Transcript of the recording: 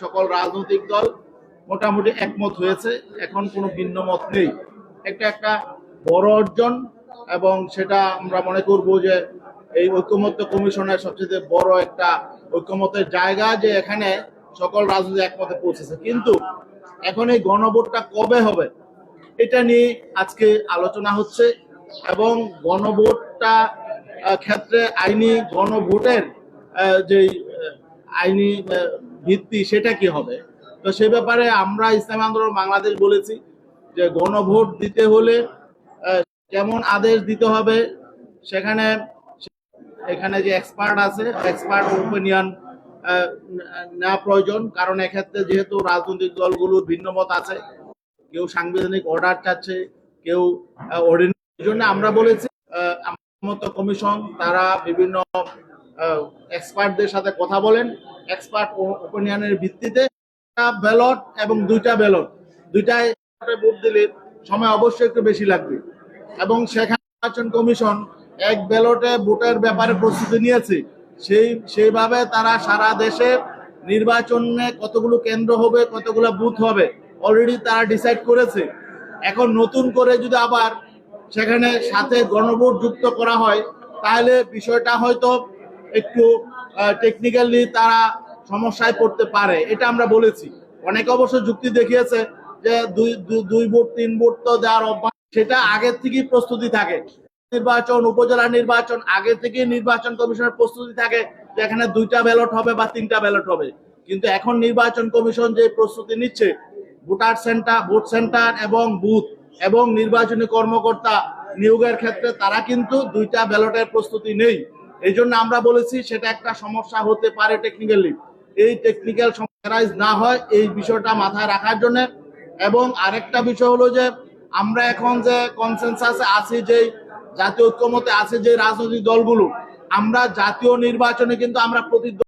সকল রাজনৈতিক দল মোটামুটি একমত হয়েছে। এখন কোনো ভিন্ন মত নেই। একটা একটা বড় অর্জন এবং সেটা আমরা মনে করব যে এই ঐক্যমত্য কমিশনের সবচেয়ে বড় একটা ঐক্যমতের জায়গা যে এখানে সকল রাজনীতি একমতে পৌঁছেছে। কিন্তু এখন এই গণভোটটা কবে হবে এটা নিয়ে আজকে আলোচনা হচ্ছে এবং গণভোটটা ক্ষেত্রে আইনি গণভোটের যে আইনি ভিত্তি সেটা কি হবে? তো সে ব্যাপারে আমরা ইসলামী আন্দোলন বাংলাদেশ বলেছি যে গণভোট দিতে হলে কেমন আদেশ দিতে হবে সেখানে এখানে যে এক্সপার্ট আছে এক্সপার্ট ওপিনিয়ন নেওয়া প্রয়োজন। কারণ এক্ষেত্রে যেহেতু রাজনৈতিক দলগুলোর ভিন্ন মত আছে, কেউ সাংবিধানিক অর্ডার চাচ্ছে, কেউ জন্য আমরা বলেছি মতো কমিশন তারা বিভিন্ন এক্সপার্টদের সাথে কথা বলেন। এক্সপার্ট ওপিনিয়নের ভিত্তিতে ব্যালট এবং দুইটা ব্যালট দুইটায় ভোট দিলে সময় অবশ্যই একটু বেশি লাগবে। এবং সেখানে নির্বাচন কমিশন এক ব্যালটে ভোটের ব্যাপারে প্রস্তুতি নিয়েছে। সেই, সেইভাবে তারা সারা দেশের নির্বাচনে কতগুলো কেন্দ্র হবে, কতগুলো বুথ হবে অলরেডি তারা ডিসাইড করেছে। এখন নতুন করে যদি আবার সেখানে সাথে গণভোট যুক্ত করা হয়, তাহলে বিষয়টা হয়তো একটু টেকনিক্যালি তারা সমস্যায় পড়তে পারে, এটা আমরা বলেছি। অনেক অবশ্য যুক্তি দেখিয়েছে যে দুই দুই ভোট, তিন ভোট তো দেওয়ার অভ্যাস, সেটা আগের থেকেই প্রস্তুতি থাকে। নির্বাচন, উপজেলা নির্বাচন, আগে থেকে নির্বাচন কমিশনের প্রস্তুতি থাকে যে এখানে দুইটা ব্যালট হবে বা তিনটা ব্যালট হবে। কিন্তু এখন নির্বাচন কমিশন যে প্রস্তুতি নিচ্ছে, ভোটার সেন্টার, ভোট সেন্টার এবং বুথ এবং নির্বাচনী কর্মকর্তা নিয়োগের ক্ষেত্রে তারা কিন্তু দুইটা ব্যালটের প্রস্তুতি নেই। এই জন্য আমরা বলেছি সেটা একটা সমস্যা হতে পারে টেকনিক্যালি এই টেকনিক্যাল সমস্যারাইজ না হয়, এই বিষয়টা মাথায় রাখার জন্য। এবং আরেকটা বিষয় হলো যে, আমরা এখন যে কনসেনসাসে আছি যে জাতীয় ঐক্যমতে আছে যে রাজনৈতিক দলগুলো, আমরা জাতীয় নির্বাচনে কিন্তু আমরা প্রতিদ্বন্দ্বী